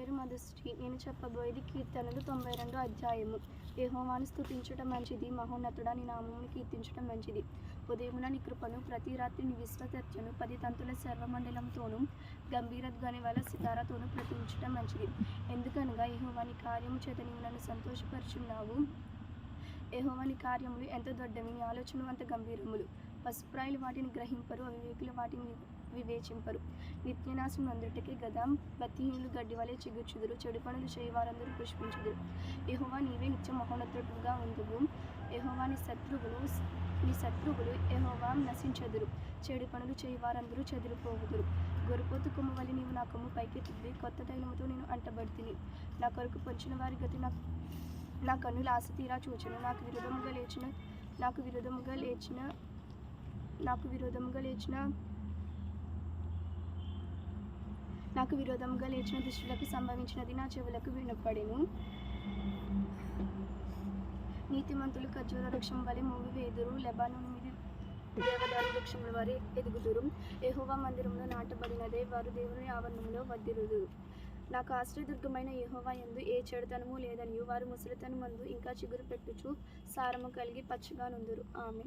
పేరు మధుశ్రీ నేను చెప్పబోయేది కీర్తనలు తొంభై రెండు అధ్యాయము. యహోవాను స్తుతించుట మంచిది మహోన్నతుడా నీ నామమును కీర్తించటం మంచిది. ఉదయమున నీ కృపను ప్రతి రాత్రి నీ విశ్వతత్యను పది తంతుల సర్వమండలంతోనూ గంభీర ధ్వని వల్ల సితారాతోనూ ప్రతించటం మంచిది. ఎందుకనగా యహోవాని కార్యము చేత నీవు నన్ను సంతోషపరుచున్నావు? యహోవాని కార్యములు ఎంత దొడ్డవి నీ ఆలోచన అంత గంభీరములు. పసుప్రాయులు వాటిని గ్రహింపరు అవివేకులు వాటిని వివేచింపరు. నిత్యనాశం అందుటికి గదా బతిహీనులు గడ్డి వలె చిగుర్చుదురు చెడు పనులు చేయవారందరూ పుష్పించుదురు. యహోవా నీవే నిత్య మహోన్నతుడుగా ఉందువు యహోవా నీ శత్రువులు నీ శత్రువులు యహోవా నశించదురు. చెడు పనులు చేయవారందరూ చెదిరిపోవుదురు. గొరపోతు కొమ్ము వలె నీవు నా కొమ్ము పైకి తిప్పి కొత్త తైలముతో నేను అంటబడితిని. నా కొరకు పొంచిన వారి గతి నాకు నా కన్నుల ఆశ తీరా చూచను. నాకు విరోధముగా లేచిన నాకు విరోధముగా లేచిన నాకు విరోధముగా లేచిన నాకు విరోధంగా లేచిన దుష్టులకు సంభవించినది నా చెవులకు వినపడెను. నీతిమంతులు ఖర్జూర వృక్షం వలె మూవి వేదురు లెబాను మీద దేవదారు వృక్షముల వారి ఎదుగుదురు. యహోవా మందిరంలో నాటబడినదే. వారు దేవుని ఆవరణంలో వద్దిరుదురు నాకు ఆశ్రయదుర్గమైన యహోవా యందు ఏ చెడుతనము లేదని వారు ముసలితనమందు ఇంకా చిగురు పెట్టుచు సారము కలిగి పచ్చగా నుందురు. ఆమె